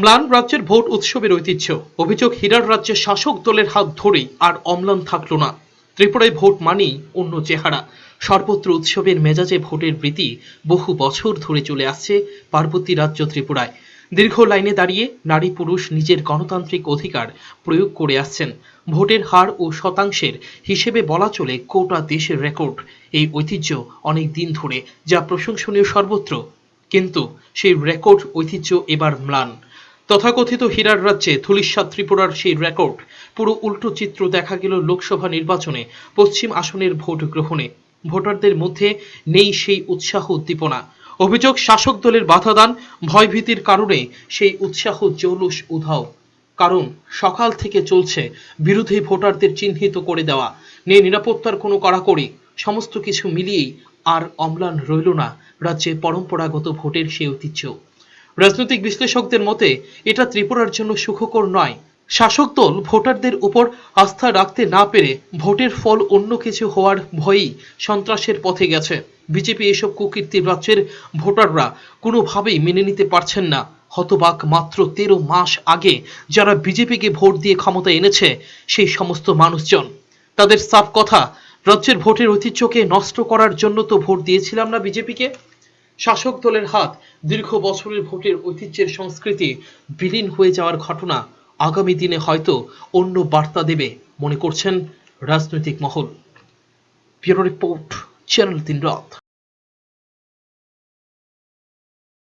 ম্লান রাজ্যের ভোট উৎসবের ঐতিহ্য। অভিযোগ, হীরার রাজ্যের শাসক দলের হাত ধরেই আর অম্লান থাকল না। ত্রিপুরায় ভোট মানেই অন্য চেহারা। সর্বত্র উৎসবের মেজাজে ভোটের প্রীতি বহু বছর ধরে চলে আসছে পার্বতী রাজ্য ত্রিপুরায়। দীর্ঘ লাইনে দাঁড়িয়ে নারী পুরুষ নিজের গণতান্ত্রিক অধিকার প্রয়োগ করে আসছেন। ভোটের হার ও শতাংশের হিসেবে বলা চলে কোটা দেশের রেকর্ড। এই ঐতিহ্য অনেক দিন ধরে, যা প্রশংসনীয় সর্বত্র। কিন্তু সেই রেকর্ড ঐতিহ্য এবার ম্লান। তথাকথিত হীরার রাজ্যে ধুলিস্বাদ ত্রিপুরার সেই রেকর্ড পুরো উল্টো চিত্র দেখা গেল লোকসভা নির্বাচনে, পশ্চিম আসনের ভোট গ্রহণে। ভোটারদের মধ্যে নেই সেই উৎসাহ উদ্দীপনা। অভিযোগ, শাসক দলের বাধাদান ভয়ভীতির কারণে সেই উৎসাহ জৌলুস উধাও। কারণ, সকাল থেকে চলছে বিরোধী ভোটারদের চিহ্নিত করে দেওয়া। নেই নিরাপত্তার কোনো কড়াকড়ি, সমস্ত কিছু মিলিয়েই আর অম্লান রইল না রাজ্যে পরম্পরাগত ভোটের সেই ঐতিহ্য। রাজনৈতিক বিশ্লেষকদের মতে, এটা ত্রিপুরার জন্য সুখকর নয়। শাসক দল ভোটারদের উপর আস্থা রাখতে না পেরে ভোটের ফল অন্য কিছু হওয়ার ভয়েই সন্ত্রাসের পথে গেছে। বিজেপি এসব কুকীর্তি রাজ্যের ভোটাররা কোনোভাবেই মেনে নিতে পারছেন না। হতবাক মাত্র তেরো মাস আগে যারা বিজেপিকে ভোট দিয়ে ক্ষমতা এনেছে, সেই সমস্ত মানুষজন। তাদের সাফ কথা, রাজ্যের ভোটের ঐতিহ্যকে নষ্ট করার জন্য তো ভোট দিয়েছিলাম না বিজেপিকে। শাসক দলের হাত দীর্ঘ বছরের ভোটের ঐতিহ্যের সংস্কৃতি বিলীন হয়ে যাওয়ার ঘটনা আগামী দিনে হয়তো অন্য বার্তা দেবে মনে করছেন রাজনৈতিক মহল। ব্যুরো রিপোর্ট, চ্যানেল তিন রাত।